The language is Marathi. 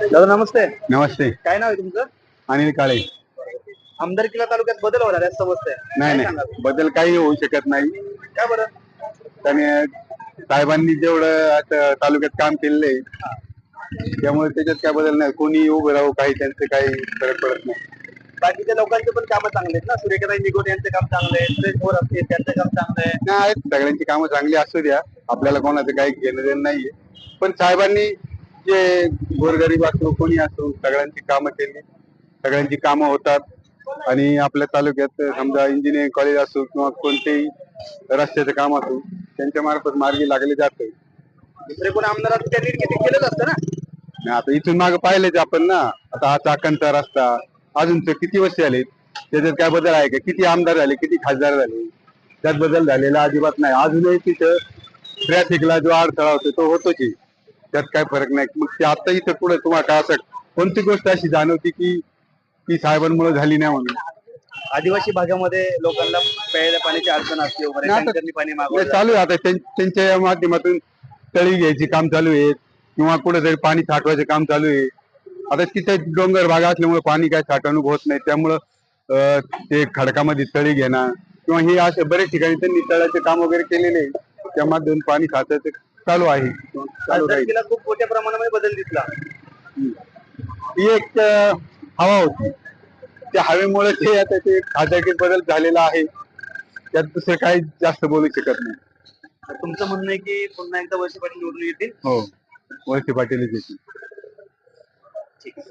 दादा नमस्ते. नमस्ते. काय नाव आहे तुमचं? अनिल काळे. आमदारकीला तालुक्यात बदल होणार आहे समजतंय. नाही काय नाही? बदल काही होऊ शकत नाही. काय बरं? त्याने साहेबांनी जेवढं आता तालुक्यात काम केलेलं आहे त्यामुळे त्याच्यात काय बदल नाही. कोणी उभं राहू काही त्यांचं काही फरक पडत नाही. बाकीच्या लोकांचे पण कामं चांगले आहेत ना? सूर्यकांत निगोट यांचे काम चांगले आहे सुरेश भोर असतील त्यांचं काम चांगलं आहे. नाही आहेत. सगळ्यांची कामं चांगली असू द्या. आपल्याला कोणाचं काही घेणं देणं नाहीये. पण साहेबांनी जे गोरगरीब असो कोणी असो सगळ्यांची कामं केली. सगळ्यांची कामं होतात. आणि आपल्या तालुक्यात समजा इंजिनिअरिंग कॉलेज असो किंवा कोणतेही रस्त्याचं काम असो त्यांच्या मार्फत मार्गी लागले जातं. दुसरे कोण आमदार त्यांनी किती केलंच असतं ना. आणि आता इथून मागे पाहिलेच आपण ना. आता हा चाकणचा रस्ता अजून तर किती वर्ष झाले त्याच्यात काय बदल आहे का? किती आमदार झाले किती खासदार झाले? त्यात बदल झालेला अजिबात नाही. अजूनही तिथं ट्रॅफिकला जो अडथळा होतो तो होतोच आहे. त्यात काय फरक नाही. मग ते आता इथं पुढे तुम्हाला काय असं कोणती गोष्ट अशी जाणवती की ती साहेबांमुळे झाली नाही म्हणून? आदिवासी भागामध्ये लोकांना प्यायला पाण्याची अडचण असते वगैरे नाही आता- टँकरनी पाणी हे मागवलं चालू आहे. आता त्यां- त्यांच्या माध्यमातून तळी घ्यायची काम चालू आहे किंवा कुठेतरी पाणी साठवायचं काम चालू आहे. आता तिथे डोंगर भाग असल्यामुळे पाणी काय साठवणूक होत नाही. त्यामुळं अं, ते खडकामध्ये तळी घेणं किंवा हे असे बरेच ठिकाणी त्यांनी तळ्याचे काम वगैरे केलेले आहे. त्या माध्यमातून पाणी साचायचं चालू आहे. आमदारकीला खूप मोठ्या प्रमाणामध्ये बदल दिसला. ही एक अं, हवा होती. त्या हवेमुळे ते आता ते खासदारकीत बदल झालेला आहे. त्यात दुसरं काही जास्त बोलू शकत नाही. तुमचं म्हणणं आहे की पुन्हा एकदा वर्ष पाटील निवडून येतील? हो. वळसे पाटील येतील. ठीक आहे.